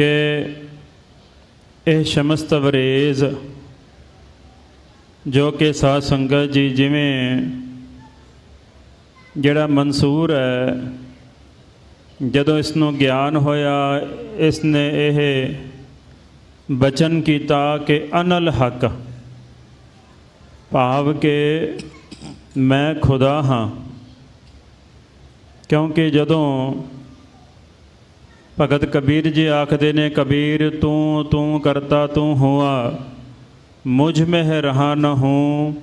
ਕਿ ਇਹ ਸ਼ਮਸਤ ਵਰੇਜ਼ ਜੋ ਕਿ ਸਾਧ ਸੰਗਤ ਜੀ ਜਿਵੇਂ ਜਿਹੜਾ ਮਨਸੂਰ ਹੈ, ਜਦੋਂ ਇਸ ਨੂੰ ਗਿਆਨ ਹੋਇਆ ਇਸ ਨੇ ਇਹ ਬਚਨ ਕੀਤਾ ਕਿ ਅਨਲ ਹੱਕ, ਭਾਵ ਕਿ ਮੈਂ ਖੁਦਾ ਹਾਂ। ਕਿਉਂਕਿ ਜਦੋਂ ਭਗਤ ਕਬੀਰ ਜੀ ਆਖਦੇ ਨੇ, ਕਬੀਰ, ਤੂੰ ਤੂੰ ਕਰਤਾ, ਤੂੰ ਹੁਆ। ਮੁਝ ਮਹਿ ਰਹਾ ਨ ਹੂੰ।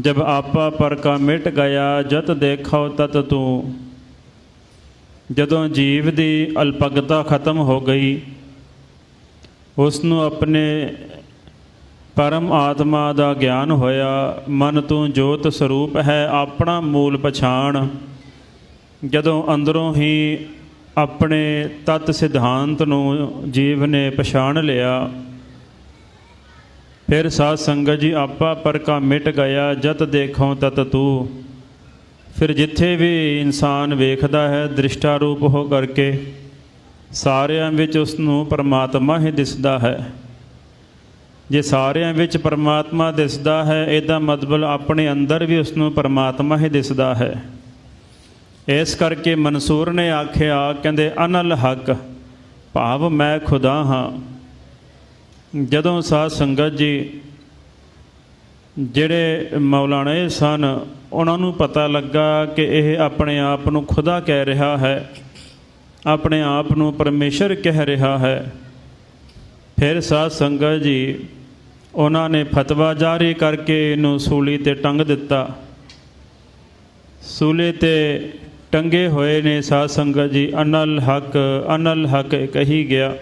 ਜਬ ਆਪਾ ਪਰ ਕਾ ਮਿਟ ਗਿਆ, ਜਤ ਦੇਖੋ ਤਤ ਤੂੰ। ਜਦੋਂ ਜੀਵ ਦੀ ਅਲਪਗਤਾ ਖਤਮ ਹੋ ਗਈ ਉਸ ਨੂੰ ਆਪਣੇ ਪਰਮ ਆਤਮਾ ਦਾ ਗਿਆਨ ਹੋਇਆ, ਮਨ ਤੂੰ ਜੋਤ ਸਰੂਪ ਹੈ, ਆਪਣਾ ਮੂਲ ਪਛਾਣ। ਜਦੋਂ ਅੰਦਰੋਂ ਹੀ ਆਪਣੇ ਤਤ ਸਿਧਾਂਤ ਨੂੰ ਜੀਵ ਨੇ ਪਛਾਣ ਲਿਆ। ਫਿਰ ਸਾਧ ਸੰਗਤ ਜੀ, ਆਪਾ ਪਰ ਕਾ ਮਿਟ ਗਿਆ, ਜਤ ਦੇਖੋ ਤਤ ਤੂੰ। ਫਿਰ ਜਿੱਥੇ ਵੀ ਇਨਸਾਨ ਵੇਖਦਾ ਹੈ, ਦ੍ਰਿਸ਼ਟਾ ਰੂਪ ਹੋ ਕਰਕੇ ਸਾਰਿਆਂ ਵਿੱਚ ਉਸ ਨੂੰ ਪਰਮਾਤਮਾ ਹੀ ਦਿਸਦਾ ਹੈ। ਜੇ ਸਾਰਿਆਂ ਵਿੱਚ ਪਰਮਾਤਮਾ ਦਿਸਦਾ ਹੈ, ਇਹਦਾ ਮਤਲਬ ਆਪਣੇ ਅੰਦਰ ਵੀ ਉਸ ਨੂੰ ਪਰਮਾਤਮਾ ਹੀ ਦਿਸਦਾ ਹੈ। ਇਸ ਕਰਕੇ ਮਨਸੂਰ ਨੇ ਆਖਿਆ, ਕਹਿੰਦੇ, ਅਨਲ ਹਕ, ਭਾਵ ਮੈਂ ਖੁਦਾ ਹਾਂ। ਜਦੋਂ ਸਾਧ ਸੰਗਤ ਜੀ, ਜਿਹੜੇ ਮੌਲਾਣੇ ਸਨ, ਉਹਨਾਂ ਨੂੰ ਪਤਾ ਲੱਗਾ ਕਿ ਇਹ ਆਪਣੇ ਆਪ ਨੂੰ ਖੁਦਾ ਕਹਿ ਰਿਹਾ ਹੈ, ਆਪਣੇ ਆਪ ਨੂੰ ਪਰਮੇਸ਼ਰ ਕਹਿ ਰਿਹਾ ਹੈ, ਫਿਰ ਸਾਧ ਸੰਗਤ ਜੀ ਉਹਨਾਂ ਨੇ ਫਤਵਾ ਜਾਰੀ ਕਰਕੇ ਇਹਨੂੰ ਸੂਲੀ ਤੇ ਟੰਗ ਦਿੱਤਾ। ਸੂਲੇ ਤੇ ਟੰਗੇ ਹੋਏ ਨੇ ਸਾਧ ਸੰਗਤ ਜੀ, ਅਨਲ ਹਕ ਅਨਲ ਹਕ ਕਹੀ ਗਿਆ।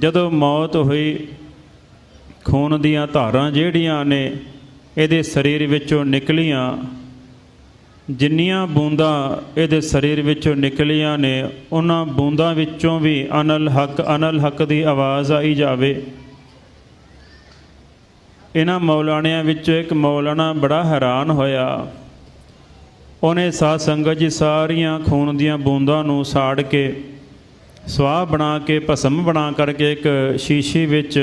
ਜਦੋਂ ਮੌਤ ਹੋਈ, ਖੂਨ ਦੀਆਂ ਧਾਰਾਂ ਜਿਹੜੀਆਂ ਨੇ, ਇਹਦੇ ਸਰੀਰ ਵਿੱਚੋਂ ਨਿਕਲੀਆਂ, ਜਿੰਨੀਆਂ ਬੂੰਦਾਂ ਇਹਦੇ ਸਰੀਰ ਵਿੱਚੋਂ ਨਿਕਲੀਆਂ ਨੇ, ਉਹਨਾਂ ਬੂੰਦਾਂ ਵਿੱਚੋਂ ਵੀ ਅਨਲ ਹਕ ਅਨਲ ਹਕ ਦੀ ਆਵਾਜ਼ ਆਈ ਜਾਵੇ। ਇਹਨਾਂ ਮੌਲਾਣਿਆਂ ਵਿੱਚੋਂ ਇੱਕ ਮੌਲਾਣਾ ਬੜਾ ਹੈਰਾਨ ਹੋਇਆ। ਉਹਨੇ ਸਾਧ ਸੰਗਤ ਜੀ ਸਾਰੀਆਂ ਖੂਨ ਦੀਆਂ ਬੂੰਦਾਂ ਨੂੰ ਸਾੜ ਕੇ ਸਵਾਹ ਬਣਾ ਕੇ, ਭਸਮ ਬਣਾ ਕਰਕੇ ਇੱਕ ਸ਼ੀਸ਼ੀ ਵਿੱਚ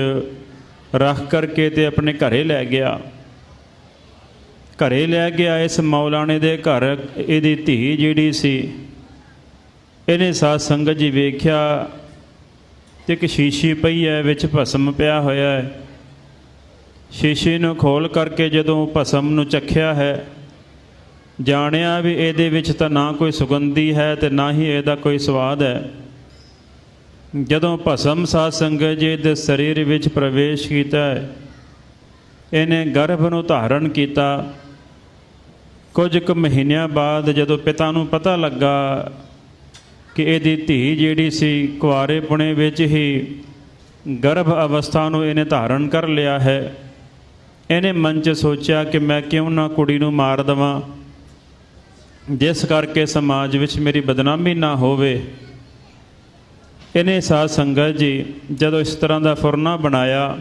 ਰੱਖ ਕਰਕੇ ਤੇ ਆਪਣੇ ਘਰੇ ਲੈ ਗਿਆ। ਘਰੇ ਲੈ ਗਿਆ, ਇਸ ਮੌਲਾਣੇ ਦੇ ਘਰ ਇਹਦੀ ਧੀ ਜਿਹੜੀ ਸੀ, ਇਹਨੇ ਸਾਧ ਸੰਗਤ ਜੀ ਵੇਖਿਆ ਤੇ ਇੱਕ ਸ਼ੀਸ਼ੀ ਪਈ ਹੈ, ਵਿੱਚ ਭਸਮ ਪਿਆ ਹੋਇਆ ਹੈ। ਸ਼ੀਸ਼ੇ ਨੂੰ ਖੋਲ ਕਰਕੇ ਜਦੋਂ ਭਸਮ ਨੂੰ ਚੱਖਿਆ ਹੈ ਜਾਣਿਆ ਵੀ ਇਹਦੇ ਵਿੱਚ ਤਾਂ ਨਾ ਕੋਈ ਸੁਗੰਧੀ ਹੈ ਤੇ ਨਾ ਹੀ ਇਹਦਾ ਕੋਈ ਸਵਾਦ ਹੈ। ਜਦੋਂ ਭਸਮ ਸਾਧ ਸੰਗਤ ਜੀ ਦੇ ਸਰੀਰ ਵਿੱਚ ਪ੍ਰਵੇਸ਼ ਕੀਤਾ, ਇਹਨੇ ਗਰਭ ਨੂੰ ਧਾਰਨ ਕੀਤਾ। ਕੁਝ ਕੁ ਮਹੀਨਿਆਂ ਬਾਅਦ ਜਦੋਂ ਪਿਤਾ ਨੂੰ ਪਤਾ ਲੱਗਾ ਕਿ ਇਹਦੀ ਧੀ ਜਿਹੜੀ ਸੀ ਕੁਆਰੇ ਪੁਣੇ ਵਿੱਚ ਹੀ ਗਰਭ ਅਵਸਥਾ ਨੂੰ ਇਹਨੇ ਧਾਰਨ ਕਰ ਲਿਆ ਹੈ, ਇਹਨੇ ਮਨ 'ਚ ਸੋਚਿਆ ਕਿ ਮੈਂ ਕਿਉਂ ਨਾ ਕੁੜੀ ਨੂੰ ਮਾਰ ਦਵਾਂ। ਜਿਸ ਕਰਕੇ ਸਮਾਜ ਵਿੱਚ ਮੇਰੀ ਬਦਨਾਮੀ ਨਾ ਹੋਵੇ। ਇਹਨੇ ਸਾਧ ਸੰਗਤ ਜੀ, ਜਦੋਂ ਇਸ ਤਰ੍ਹਾਂ ਦਾ ਫੁਰਨਾ ਬਣਾਇਆ,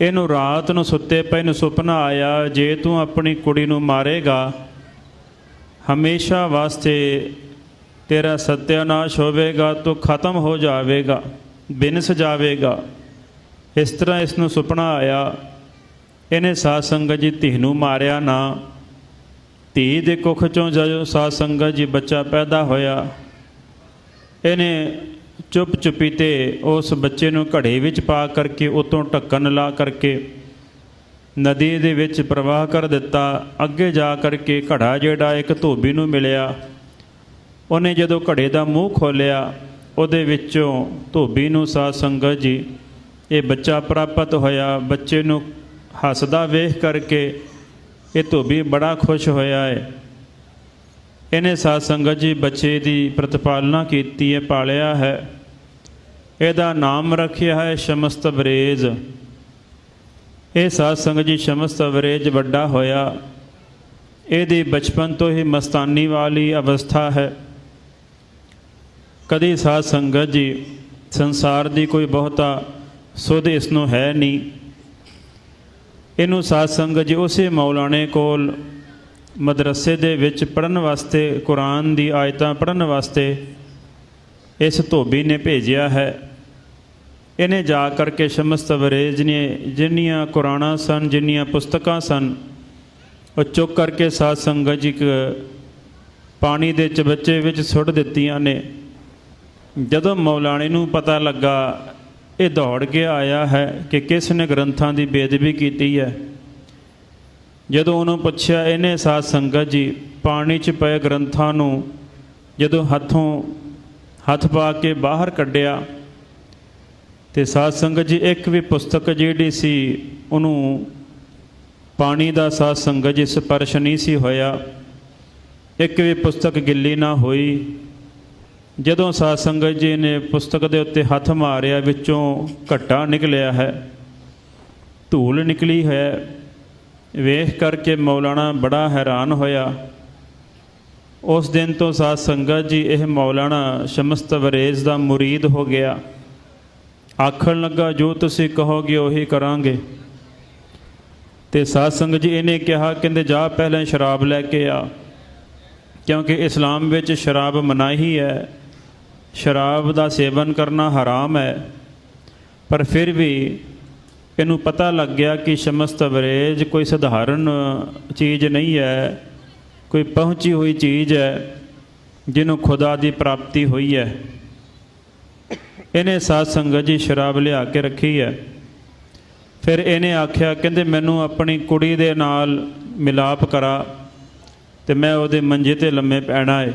ਇਹਨੂੰ ਰਾਤ ਨੂੰ ਸੁੱਤੇ ਪਏ ਨੂੰ ਸੁਪਨਾ ਆਇਆ, ਜੇ ਤੂੰ ਆਪਣੀ ਕੁੜੀ ਨੂੰ ਮਾਰੇਗਾ, ਹਮੇਸ਼ਾ ਵਾਸਤੇ ਤੇਰਾ ਸਤਿਆਨਾਸ਼ ਹੋਵੇਗਾ, ਤੂੰ ਖਤਮ ਹੋ ਜਾਵੇਗਾ ਬਿਨਸ ਜਾਵੇਗਾ ਇਸ ਤਰ੍ਹਾਂ ਇਸ ਨੂੰ ਸੁਪਨਾ ਆਇਆ। ਇਹਨੇ ਸਾਧ ਸੰਗਤ ਜੀ ਧੀ ਨੂੰ ਮਾਰਿਆ ਨਾ। ਧੀ ਦੇ ਕੁੱਖ ਚੋਂ ਜਦੋਂ ਸਾਧ ਸੰਗਤ ਜੀ ਬੱਚਾ ਪੈਦਾ ਹੋਇਆ, ਇਹਨੇ ਚੁੱਪ ਚੁਪੀ ਤੇ ਉਸ ਬੱਚੇ ਨੂੰ ਘੜੇ ਵਿੱਚ ਪਾ ਕਰਕੇ ਉਤੋਂ ਢੱਕਣ ਲਾ ਕਰਕੇ ਨਦੀ ਦੇ ਵਿੱਚ ਪ੍ਰਵਾਹ ਕਰ ਦਿੱਤਾ। ਅੱਗੇ ਜਾ ਕਰਕੇ ਘੜਾ ਜਿਹੜਾ ਇੱਕ ਧੋਬੀ ਨੂੰ ਮਿਲਿਆ। ਉਹਨੇ ਜਦੋਂ ਘੜੇ ਦਾ ਮੂੰਹ ਖੋਲਿਆ ਉਹਦੇ ਵਿੱਚੋਂ ਧੋਬੀ ਨੂੰ ਸਾਧ ਸੰਗਤ ਜੀ, ਇਹ ਬੱਚਾ ਪ੍ਰਾਪਤ ਹੋਇਆ। ਬੱਚੇ ਨੂੰ ਹੱਸਦਾ ਵੇਖ ਕਰਕੇ ਇਹ ਧੋਬੀ ਬੜਾ ਖੁਸ਼ ਹੋਇਆ ਹੈ ਇਹਨੇ ਸਾਧ ਸੰਗਤ ਜੀ ਬੱਚੇ ਦੀ ਪ੍ਰਤਪਾਲਨਾ ਕੀਤੀ ਹੈ ਪਾਲਿਆ ਹੈ। ਇਹਦਾ ਨਾਮ ਰੱਖਿਆ ਹੈ ਸ਼ਮਸਤ ਬਰੇਜ। ਇਹ ਸਾਧ ਸੰਗਤ ਜੀ ਸ਼ਮਸਤ ਬਰੇਜ ਵੱਡਾ ਹੋਇਆ। ਇਹਦੀ ਬਚਪਨ ਤੋਂ ਹੀ ਮਸਤਾਨੀ ਵਾਲੀ ਅਵਸਥਾ ਹੈ। ਕਦੀ ਸਾਧ ਸੰਗਤ ਜੀ ਸੰਸਾਰ ਦੀ ਕੋਈ ਬਹੁਤਾ ਸੁਧ ਇਸ ਨੂੰ ਹੈ ਨਹੀਂ। ਇਹਨੂੰ ਸਾਧ ਸੰਗਤ ਜੀ ਉਸੇ ਮੌਲਾਣੇ ਕੋਲ ਮਦਰਸੇ ਦੇ ਵਿੱਚ ਪੜਨ ਵਾਸਤੇ, ਕੁਰਾਨ ਦੀ ਆਇਤਾਂ ਪੜਨ ਵਾਸਤੇ ਇਸ ਧੋਬੀ ਨੇ ਭੇਜਿਆ ਹੈ। ਇਹਨੇ ਜਾ ਕਰਕੇ ਸ਼ਮਸ ਤਵਰੇਜ਼ ਨੇ ਜਿੰਨੀਆਂ ਕੁਰਾਨਾਂ ਸਨ, ਜਿੰਨੀਆਂ ਪੁਸਤਕਾਂ ਸਨ, ਉਹ ਚੁੱਕ ਕਰਕੇ ਸਾਧ ਸੰਗਤ ਜੀ ਇੱਕ ਪਾਣੀ ਦੇ ਚਬੱਚੇ ਵਿੱਚ ਸੁੱਟ ਦਿੱਤੀਆਂ ਨੇ। ਜਦੋਂ ਮੌਲਾਣੇ ਨੂੰ ਪਤਾ ਲੱਗਾ ਇਹ ਦੌੜ ਕੇ ਆਇਆ ਹੈ ਕਿ ਕਿਸ ਨੇ ਗ੍ਰੰਥਾਂ ਦੀ ਬੇਦਬੀ ਕੀਤੀ ਹੈ? ਜਦੋਂ ਉਹਨੂੰ ਪੁੱਛਿਆ, ਇਹਨੇ ਸਾਧ ਸੰਗਤ ਜੀ, ਪਾਣੀ 'ਚ ਪਏ ਗ੍ਰੰਥਾਂ ਨੂੰ ਜਦੋਂ ਹੱਥੋਂ ਹੱਥ ਪਾ ਕੇ ਬਾਹਰ ਕੱਢਿਆ, ਤੇ ਸਾਧ ਸੰਗਤ ਜੀ ਇੱਕ ਵੀ ਪੁਸਤਕ ਜਿਹੜੀ ਸੀ, ਉਹਨੂੰ ਪਾਣੀ ਦਾ ਸਾਧ ਸੰਗਤ ਜੀ ਸਪਰਸ਼ ਨਹੀਂ ਸੀ ਹੋਇਆ। ਇੱਕ ਵੀ ਪੁਸਤਕ ਗਿੱਲੀ ਨਾ ਹੋਈ। ਜਦੋਂ ਸਾਧ ਸੰਗਤ ਜੀ ਨੇ ਪੁਸਤਕ ਦੇ ਉੱਤੇ ਹੱਥ ਮਾਰਿਆ, ਵਿੱਚੋਂ ਘੱਟਾ ਨਿਕਲਿਆ ਹੈ, ਧੂਲ ਨਿਕਲੀ ਹੈ, ਵੇਖ ਕਰਕੇ ਮੌਲਾਣਾ ਬੜਾ ਹੈਰਾਨ ਹੋਇਆ। ਉਸ ਦਿਨ ਤੋਂ ਸਾਧ ਸੰਗਤ ਜੀ ਇਹ ਮੌਲਾਣਾ ਸਮਸਤਵਰੇਜ਼ ਦਾ ਮੁਰੀਦ ਹੋ ਗਿਆ। ਆਖਣ ਲੱਗਾ, ਜੋ ਤੁਸੀਂ ਕਹੋਗੇ ਉਹੀ ਕਰਾਂਗੇ। ਤੇ ਸਾਧ ਸੰਗਤ ਜੀ ਇਹਨੇ ਕਿਹਾ, ਕਹਿੰਦੇ ਜਾ ਪਹਿਲਾਂ ਸ਼ਰਾਬ ਲੈ ਕੇ ਆ, ਕਿਉਂਕਿ ਇਸਲਾਮ ਵਿੱਚ ਸ਼ਰਾਬ ਮਨਾਹੀ ਹੈ। ਸ਼ਰਾਬ ਦਾ ਸੇਵਨ ਕਰਨਾ ਹਰਾਮ ਹੈ, ਪਰ ਫਿਰ ਵੀ ਇਹਨੂੰ ਪਤਾ ਲੱਗ ਗਿਆ ਕਿ ਸ਼ਮਸਤ ਵਰੇਜ ਕੋਈ ਸਧਾਰਨ ਚੀਜ਼ ਨਹੀਂ ਹੈ, ਕੋਈ ਪਹੁੰਚੀ ਹੋਈ ਚੀਜ਼ ਹੈ, ਜਿਹਨੂੰ ਖੁਦਾ ਦੀ ਪ੍ਰਾਪਤੀ ਹੋਈ ਹੈ। ਇਹਨੇ ਸਾਧ ਸੰਗਤ ਜੀ ਸ਼ਰਾਬ ਲਿਆ ਕੇ ਰੱਖੀ ਹੈ। ਫਿਰ ਇਹਨੇ ਆਖਿਆ, ਕਹਿੰਦੇ ਮੈਨੂੰ ਆਪਣੀ ਕੁੜੀ ਦੇ ਨਾਲ ਮਿਲਾਪ ਕਰਾ ਤੇ ਮੈਂ ਉਹਦੇ ਮੰਜੇ ਤੇ ਲੰਮੇ ਪੈਣਾ ਹੈ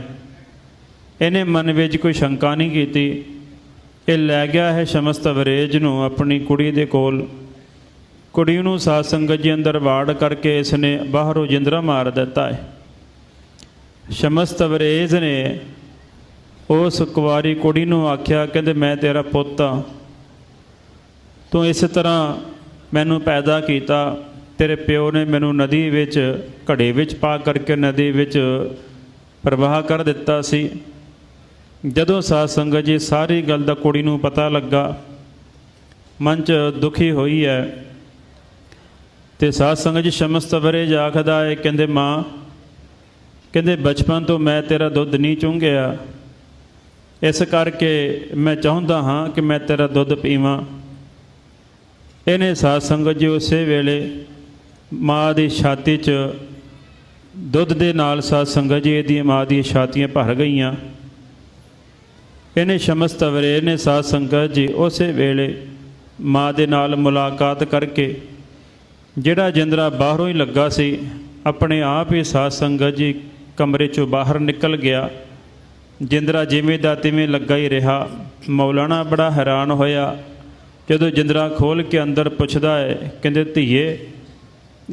ਇਹਨੇ ਮਨ ਵਿੱਚ ਕੋਈ ਸ਼ੰਕਾ ਨਹੀਂ ਕੀਤੀ। ਇਹ ਲੈ ਗਿਆ ਹੈ ਸ਼ਮਸਤ ਵਰੇਜ ਨੂੰ ਆਪਣੀ ਕੁੜੀ ਦੇ ਕੋਲ। ਕੁੜੀ ਨੂੰ ਸਾਧ ਸੰਗਤ ਜੀ ਅੰਦਰ ਵਾੜ ਕਰਕੇ ਇਸ ਨੇ ਬਾਹਰੋਂ ਜਿੰਦਰਾ ਮਾਰ ਦਿੱਤਾ ਹੈ। ਸ਼ਮਸਤ ਵਰੇਜ ਨੇ ਉਸ ਕੁਵਾਰੀ ਕੁੜੀ ਨੂੰ ਆਖਿਆ, ਕਹਿੰਦੇ, ਮੈਂ ਤੇਰਾ ਪੁੱਤ ਆ ਤੂੰ ਇਸ ਤਰ੍ਹਾਂ ਮੈਨੂੰ ਪੈਦਾ ਕੀਤਾ। ਤੇਰੇ ਪਿਓ ਨੇ ਮੈਨੂੰ ਨਦੀ ਵਿੱਚ ਘੜੇ ਵਿੱਚ ਪਾ ਕਰਕੇ ਨਦੀ ਵਿੱਚ ਪ੍ਰਵਾਹ ਕਰ ਦਿੱਤਾ ਸੀ। ਜਦੋਂ ਸਾਧ ਸੰਗਤ ਜੀ ਸਾਰੀ ਗੱਲ ਦਾ ਕੁੜੀ ਨੂੰ ਪਤਾ ਲੱਗਾ, ਮਨ 'ਚ ਦੁਖੀ ਹੋਈ ਹੈ ਤੇ ਸਾਧ ਸੰਗਤ ਜੀ ਸ਼ਮਸਤ ਵਰੇ ਜਾਖਦਾ ਹੈ, ਕਹਿੰਦੇ, ਮਾਂ, ਕਹਿੰਦੇ, ਬਚਪਨ ਤੋਂ ਮੈਂ ਤੇਰਾ ਦੁੱਧ ਨਹੀਂ ਚੁੰਘਿਆ। ਇਸ ਕਰਕੇ ਮੈਂ ਚਾਹੁੰਦਾ ਹਾਂ ਕਿ ਮੈਂ ਤੇਰਾ ਦੁੱਧ ਪੀਵਾਂ। ਇਹਨੇ ਸਾਧ ਸੰਗਤ ਜੀ ਉਸੇ ਵੇਲੇ ਮਾਂ ਦੀ ਛਾਤੀ 'ਚ ਦੁੱਧ ਦੇ ਨਾਲ ਸਾਧ ਸੰਗਤ ਜੀ ਦੀ ਮਾਂ ਦੀਆਂ ਛਾਤੀਆਂ ਭਰ ਗਈਆਂ। ਇਹਨੇ ਸ਼ਮਸ ਤਵਰੇ ਨੇ ਸਾਧ ਸੰਗਤ ਜੀ ਉਸੇ ਵੇਲੇ ਮਾਂ ਦੇ ਨਾਲ ਮੁਲਾਕਾਤ ਕਰਕੇ ਜਿਹੜਾ ਜਿੰਦਰਾ ਬਾਹਰੋਂ ਹੀ ਲੱਗਾ ਸੀ, ਆਪਣੇ ਆਪ ਹੀ ਸਾਧ ਸੰਗਤ ਜੀ ਕਮਰੇ ਚੋਂ ਬਾਹਰ ਨਿਕਲ ਗਿਆ। ਜਿੰਦਰਾ ਜਿਵੇਂ ਦਾ ਤਿਵੇਂ ਲੱਗਾ ਹੀ ਰਿਹਾ। ਮੌਲਾਣਾ ਬੜਾ ਹੈਰਾਨ ਹੋਇਆ। ਜਦੋਂ ਜਿੰਦਰਾ ਖੋਲ ਕੇ ਅੰਦਰ ਪੁੱਛਦਾ ਹੈ, ਕਹਿੰਦੇ, ਧੀਏ,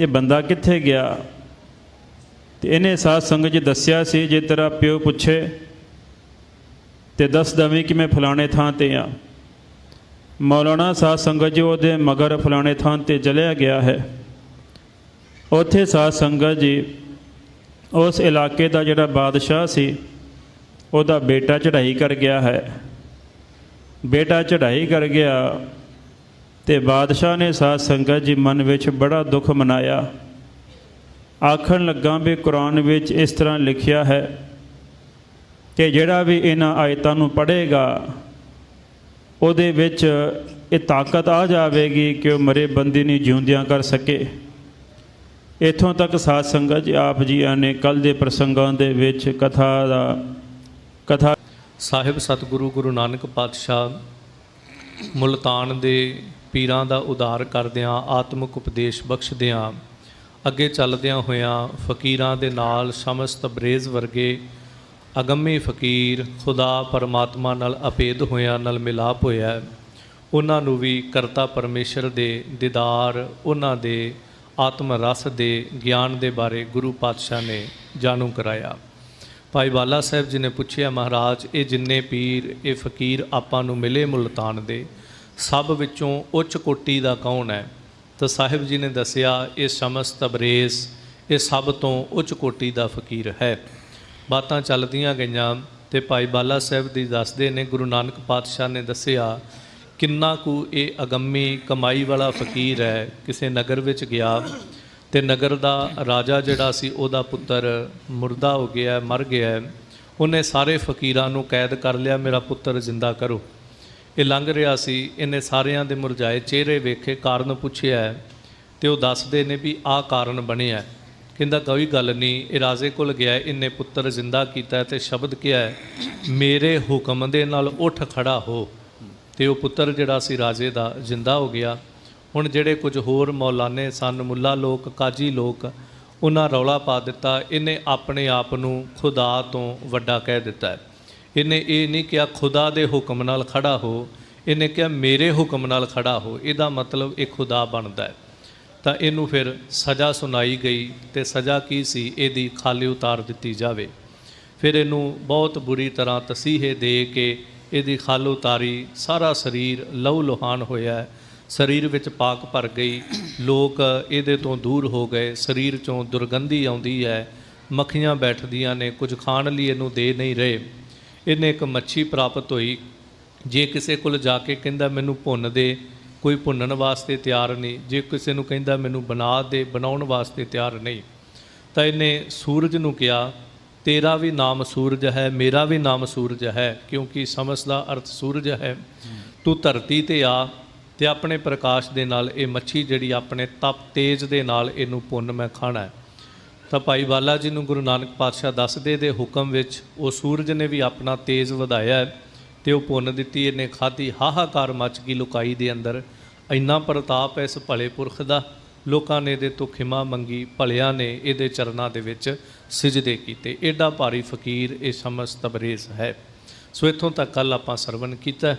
ਇਹ ਬੰਦਾ ਕਿੱਥੇ ਗਿਆ? ਤੇ ਇਹਨੇ ਸਾਧ ਸੰਗਤ ਜੀ ਦੱਸਿਆ ਸੀ, ਜੇ ਤੇਰਾ ਪਿਓ ਪੁੱਛੇ ਤੇ ਦੱਸ ਦਵੇਂ ਕਿ ਮੈਂ ਫਲਾਣੇ ਥਾਂ ਤੇ ਆ। ਮੌਲਾਨਾ ਸਾਧ ਸੰਗਤ ਜੀ ਉਹਦੇ ਮਗਰ ਫਲਾਣੇ ਥਾਂ ਤੇ ਚਲਿਆ ਗਿਆ ਹੈ। ਉੱਥੇ ਸਾਧ ਸੰਗਤ ਜੀ ਉਸ ਇਲਾਕੇ ਦਾ ਜਿਹੜਾ ਬਾਦਸ਼ਾਹ ਸੀ, ਉਹਦਾ ਬੇਟਾ ਚੜ੍ਹਾਈ ਕਰ ਗਿਆ ਹੈ। ਬੇਟਾ ਚੜ੍ਹਾਈ ਕਰ ਗਿਆ ਤੇ ਬਾਦਸ਼ਾਹ ਨੇ ਸਾਧ ਸੰਗਤ ਜੀ ਮਨ ਵਿੱਚ ਬੜਾ ਦੁੱਖ ਮਨਾਇਆ। ਆਖਣ ਲੱਗਾ ਵੀ ਕੁਰਾਨ ਵਿੱਚ ਇਸ ਤਰ੍ਹਾਂ ਲਿਖਿਆ ਹੈ ਕਿ ਜਿਹੜਾ ਵੀ ਇਹਨਾਂ ਆਇਤਾਂ ਨੂੰ ਪੜ੍ਹੇਗਾ, ਉਹਦੇ ਵਿੱਚ ਇਹ ਤਾਕਤ ਆ ਜਾਵੇਗੀ ਕਿ ਉਹ ਮਰੇ ਬੰਦੇ ਨੂੰ ਜਿਉਂਦਿਆਂ ਕਰ ਸਕੇ। ਇਥੋਂ ਤੱਕ ਸਾਧ ਸੰਗਤ ਜੀ, ਆਪ ਜੀਆਂ ਨੇ ਕੱਲ ਦੇ ਪ੍ਰਸੰਗਾਂ ਦੇ ਵਿੱਚ ਕਥਾ ਦਾ ਕਥਾ ਸਾਹਿਬ ਸਤਿਗੁਰੂ ਗੁਰੂ ਨਾਨਕ ਪਾਤਸ਼ਾਹ ਮੁਲਤਾਨ ਦੇ ਪੀਰਾਂ ਦਾ ਉਦਾਰ ਕਰਦਿਆਂ, ਆਤਮਿਕ ਉਪਦੇਸ਼ ਬਖਸ਼ਦਿਆਂ, ਅੱਗੇ ਚੱਲਦਿਆਂ ਹੋਇਆਂ ਫਕੀਰਾਂ ਦੇ ਨਾਲ ਸਮਸਤ ਬਰੇਜ਼ ਵਰਗੇ ਅਗੰਮੀ ਫਕੀਰ ਖੁਦਾ ਪਰਮਾਤਮਾ ਨਾਲ ਅਪੇਧ ਹੋਇਆਂ, ਨਾਲ ਮਿਲਾਪ ਹੋਇਆ ਉਹਨਾਂ ਨੂੰ ਵੀ ਕਰਤਾ ਪਰਮੇਸ਼ਰ ਦੇ ਦੀਦਾਰ, ਉਹਨਾਂ ਦੇ ਆਤਮ ਰਸ ਦੇ ਗਿਆਨ ਦੇ ਬਾਰੇ ਗੁਰੂ ਪਾਤਸ਼ਾਹ ਨੇ ਜਾਣੂ ਕਰਾਇਆ। ਭਾਈ ਬਾਲਾ ਸਾਹਿਬ ਜੀ ਨੇ ਪੁੱਛਿਆ, ਮਹਾਰਾਜ, ਇਹ ਜਿੰਨੇ ਪੀਰ, ਇਹ ਫਕੀਰ ਆਪਾਂ ਨੂੰ ਮਿਲੇ ਮੁਲਤਾਨ ਦੇ, ਸਭ ਵਿੱਚੋਂ ਉੱਚ ਕੋਟੀ ਦਾ ਕੌਣ ਹੈ? ਤਾਂ ਸਾਹਿਬ ਜੀ ਨੇ ਦੱਸਿਆ, ਇਹ ਸ਼ਮਸ ਤਬਰੇਜ਼ ਇਹ ਸਭ ਤੋਂ ਉੱਚ ਕੋਟੀ ਦਾ ਫਕੀਰ ਹੈ। ਬਾਤਾਂ ਚੱਲਦੀਆਂ ਗਈਆਂ ਤੇ ਭਾਈ ਬਾਲਾ ਸਾਹਿਬ ਦੀ ਦੱਸਦੇ ਨੇ ਗੁਰੂ ਨਾਨਕ ਪਾਤਸ਼ਾਹ ਨੇ ਦੱਸਿਆ ਕਿੰਨਾ ਕੁ ਇਹ ਅਗੰਮੀ ਕਮਾਈ ਵਾਲਾ ਫਕੀਰ ਹੈ ਕਿਸੇ ਨਗਰ ਵਿੱਚ ਗਿਆ ਤੇ ਨਗਰ ਦਾ ਰਾਜਾ ਜਿਹੜਾ ਸੀ ਉਹਦਾ ਪੁੱਤਰ ਮੁਰਦਾ ਹੋ ਗਿਆ ਮਰ ਗਿਆ ਉਹਨੇ ਸਾਰੇ ਫਕੀਰਾਂ ਨੂੰ ਕੈਦ ਕਰ ਲਿਆ ਮੇਰਾ ਪੁੱਤਰ ਜ਼ਿੰਦਾ ਕਰੋ। ਇਹ ਲੰਘ ਰਿਹਾ ਸੀ ਇਹਨੇ ਸਾਰਿਆਂ ਦੇ ਮੁਰਝਾਏ ਚਿਹਰੇ ਵੇਖੇ ਕਾਰਨ ਪੁੱਛਿਆ ਹੈ, ਤੇ ਉਹ ਦੱਸਦੇ ਨੇ ਵੀ ਆਹ ਕਾਰਨ ਬਣਿਆ ਕਹਿੰਦਾ ਕੋਈ ਗੱਲ ਨਹੀਂ ਇਹ ਰਾਜੇ ਕੋਲ ਗਿਆ ਇਹਨੇ ਪੁੱਤਰ ਜ਼ਿੰਦਾ ਕੀਤਾ ਹੈ ਤੇ ਸ਼ਬਦ ਕਿਹਾ ਹੈ, ਮੇਰੇ ਹੁਕਮ ਦੇ ਨਾਲ ਉੱਠ ਖੜਾ ਹੋ। ਤੇ ਉਹ ਪੁੱਤਰ ਜਿਹੜਾ ਸੀ ਰਾਜੇ ਦਾ ਜ਼ਿੰਦਾ ਹੋ ਗਿਆ। ਹੁਣ ਜਿਹੜੇ ਕੁਝ ਹੋਰ ਮੌਲਾਨੇ ਸਨ ਮੁੱਲਾ ਲੋਕ ਕਾਜੀ ਲੋਕ ਉਹਨਾਂ ਰੌਲਾ ਪਾ ਦਿੱਤਾ। ਇਹਨੇ ਆਪਣੇ ਆਪ ਨੂੰ ਖੁਦਾ ਤੋਂ ਵੱਡਾ ਕਹਿ ਦਿੱਤਾ ਹੈ। ਇਹਨੇ ਇਹ ਨਹੀਂ ਕਿਹਾ ਖੁਦਾ ਦੇ ਹੁਕਮ ਨਾਲ ਖੜਾ ਹੋ। ਇਹਨੇ ਕਿਹਾ ਮੇਰੇ ਹੁਕਮ ਨਾਲ ਖੜਾ ਹੋ। ਇਹਦਾ ਮਤਲਬ ਇਹ ਖੁਦਾ ਬਣਦਾ ਹੈ। ਤਾਂ ਇਹਨੂੰ ਫਿਰ ਸਜ਼ਾ ਸੁਣਾਈ ਗਈ ਤੇ ਸਜ਼ਾ ਕੀ ਸੀ ਇਹਦੀ ਖਾਲੀ ਉਤਾਰ ਦਿੱਤੀ ਜਾਵੇ। ਫਿਰ ਇਹਨੂੰ ਬਹੁਤ ਬੁਰੀ ਤਰ੍ਹਾਂ ਤਸੀਹੇ ਦੇ ਕੇ ਇਹਦੀ ਖਾਲ ਉਤਾਰੀ ਸਾਰਾ ਸਰੀਰ ਲਹੂ ਲੁਹਾਨ ਹੋਇਆ ਸਰੀਰ ਵਿੱਚ ਪਾਕ ਭਰ ਗਈ। ਲੋਕ ਇਹਦੇ ਤੋਂ ਦੂਰ ਹੋ ਗਏ। ਸਰੀਰ ਚੋਂ ਦੁਰਗੰਧੀ ਆਉਂਦੀ ਹੈ। ਮੱਖੀਆਂ ਬੈਠਦੀਆਂ ਨੇ। ਕੁਝ ਖਾਣ ਲਈ ਇਹਨੂੰ ਦੇ ਨਹੀਂ ਰਹੇ। ਇਹਨੇ ਇੱਕ ਮੱਛੀ ਪ੍ਰਾਪਤ ਹੋਈ। ਜੇ ਕਿਸੇ ਕੋਲ ਜਾ ਕੇ ਕਹਿੰਦਾ, ਮੈਨੂੰ ਭੁੰਨ ਦੇ। ਕੋਈ ਭੁੰਨਣ ਵਾਸਤੇ ਤਿਆਰ ਨਹੀਂ। ਜੇ ਕਿਸੇ ਨੂੰ ਕਹਿੰਦਾ ਮੈਨੂੰ ਬਣਾ ਦੇ, ਬਣਾਉਣ ਵਾਸਤੇ ਤਿਆਰ ਨਹੀਂ, ਤਾਂ ਇਹਨੇ ਸੂਰਜ ਨੂੰ ਕਿਹਾ, ਤੇਰਾ ਵੀ ਨਾਮ ਸੂਰਜ ਹੈ, ਮੇਰਾ ਵੀ ਨਾਮ ਸੂਰਜ ਹੈ, ਕਿਉਂਕਿ ਸਮਝ ਦਾ ਅਰਥ ਸੂਰਜ ਹੈ। ਤੂੰ ਧਰਤੀ ਤੇ ਆ ਤੇ ਆਪਣੇ ਪ੍ਰਕਾਸ਼ ਦੇ ਨਾਲ ਇਹ ਮੱਛੀ ਜਿਹੜੀ ਆਪਣੇ ਤਪ ਤੇਜ ਦੇ ਨਾਲ ਇਹਨੂੰ ਪੁੰਨ ਮੈਂ ਖਾਣਾ ਹੈ। ਤਾਂ ਭਾਈ ਬਾਲਾ ਜੀ ਨੂੰ ਗੁਰੂ ਨਾਨਕ ਪਾਤਸ਼ਾਹ ਦੱਸਦੇ ਦੇ ਹੁਕਮ ਵਿੱਚ ਉਹ ਸੂਰਜ ਨੇ ਵੀ ਆਪਣਾ ਤੇਜ਼ ਵਧਾਇਆ ਹੈ। ਤੇ ਉਹ ਪੁੰਨ ਦਿੱਤੀ, ਇਹਨੇ ਖਾਧੀ ਹਾਹਾਕਾਰ ਮਚ ਗਈ ਲੁਕਾਈ ਦੇ ਅੰਦਰ। ਇੰਨਾ ਪ੍ਰਤਾਪ ਹੈ ਇਸ ਭਲੇ ਪੁਰਖ ਦਾ। ਲੋਕਾਂ ਨੇ ਇਹਦੇ ਤੋਂ ਖਿਮਾ ਮੰਗੀ, ਭਲਿਆਂ ਨੇ ਇਹਦੇ ਚਰਨਾਂ ਦੇ ਵਿੱਚ ਸਿਜਦੇ ਕੀਤੇ। ਐਡਾ ਭਾਰੀ ਫਕੀਰ, ਇਹ ਸ਼ਮਸ ਤਬਰੇਜ਼ ਹੈ। ਸੋ ਇੱਥੋਂ ਤੱਕ ਕੱਲ ਆਪਾਂ ਸਰਵਣ ਕੀਤਾ।